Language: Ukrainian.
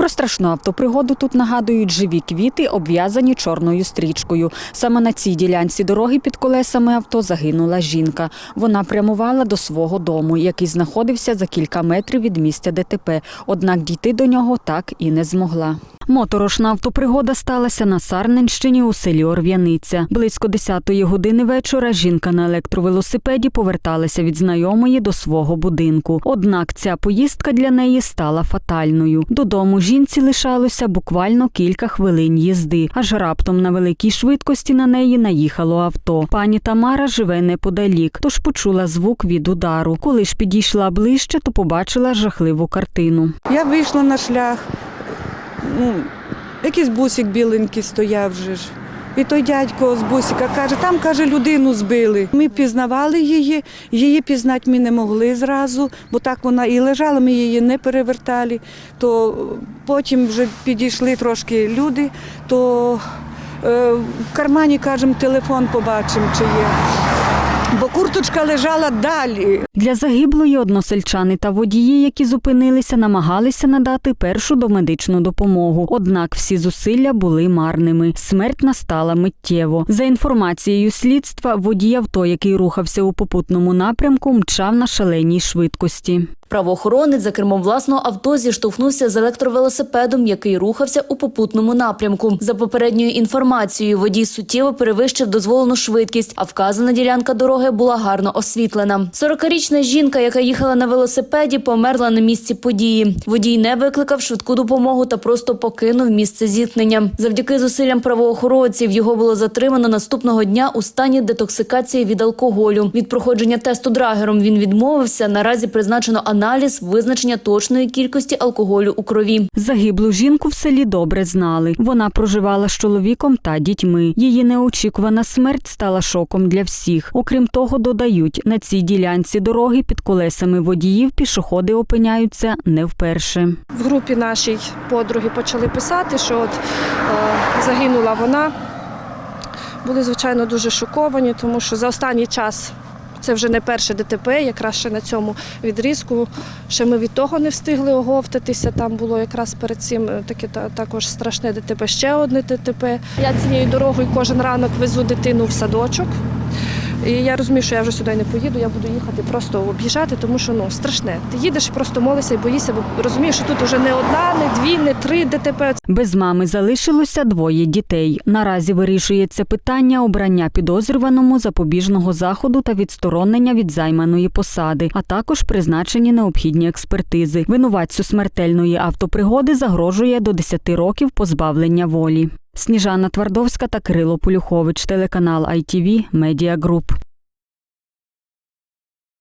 Про страшну автопригоду тут нагадують живі квіти, обв'язані чорною стрічкою. Саме на цій ділянці дороги під колесами авто загинула жінка. Вона прямувала до свого дому, який знаходився за кілька метрів від місця ДТП. Однак дійти до нього так і не змогла. Моторошна автопригода сталася на Сарненщині у селі Орв'яниця. Близько 10-ї години вечора жінка на електровелосипеді поверталася від знайомої до свого будинку. Однак ця поїздка для неї стала фатальною. Додому жінці лишалося буквально кілька хвилин їзди, аж раптом на великій швидкості на неї наїхало авто. Пані Тамара живе неподалік, тож почула звук від удару. Коли ж підійшла ближче, то побачила жахливу картину. Я вийшла на шлях. Ну, якийсь бусик біленький стояв вже ж. І той дядько з бусика каже, там каже, людину збили. Ми пізнавали її, її пізнати ми не могли зразу, бо так вона і лежала, ми її не перевертали. То потім вже підійшли трошки люди, то е, в кармані, кажемо, телефон побачимо, чи є. Бо курточка лежала далі. Для загиблої односельчани та водії, які зупинилися, намагалися надати першу домедичну допомогу. Однак всі зусилля були марними. Смерть настала миттєво. За інформацією слідства, водій авто, який рухався у попутному напрямку, мчав на шаленій швидкості. Правоохоронець за кермом власного авто зіштовхнувся з електровелосипедом, який рухався у попутному напрямку. За попередньою інформацією, водій суттєво перевищив дозволену швидкість, а вказана ділянка дороги була гарно освітлена. 40-річна жінка, яка їхала на велосипеді, померла на місці події. Водій не викликав швидку допомогу та просто покинув місце зіткнення. Завдяки зусиллям правоохоронців його було затримано наступного дня у стані детоксикації від алкоголю. Від проходження тесту драгером він відмовився. Наразі призначено аналіз визначення точної кількості алкоголю у крові. Загиблу жінку в селі добре знали. Вона проживала з чоловіком та дітьми. Її неочікувана смерть стала шоком для всіх. Окрім того, додають, на цій ділянці дороги під колесами водіїв пішоходи опиняються не вперше. в групі нашій подруги почали писати, що от е, загинула вона. Були, звичайно, дуже шоковані, тому що за останній час це вже не перше ДТП, якраз ще на цьому відрізку. Ще ми від того не встигли оговтатися. Там було якраз перед цим е, таке та- також страшне ДТП, ще одне ДТП. Я цією дорогою кожен ранок везу дитину в садочок. І я розумію, що я вже сюди не поїду, я буду їхати просто об'їжджати, тому що ну страшне. Ти їдеш, просто молишся і боїшся, бо розумієш, що тут вже не одна, не дві, не три ДТП. Без мами залишилося двоє дітей. Наразі вирішується питання обрання підозрюваному запобіжного заходу та відсторонення від займаної посади, а також призначені необхідні експертизи. Винуватцю смертельної автопригоди загрожує до 10 років позбавлення волі. Сніжана Твардовська та Кирило Полюхович, телеканал ITV Media Group.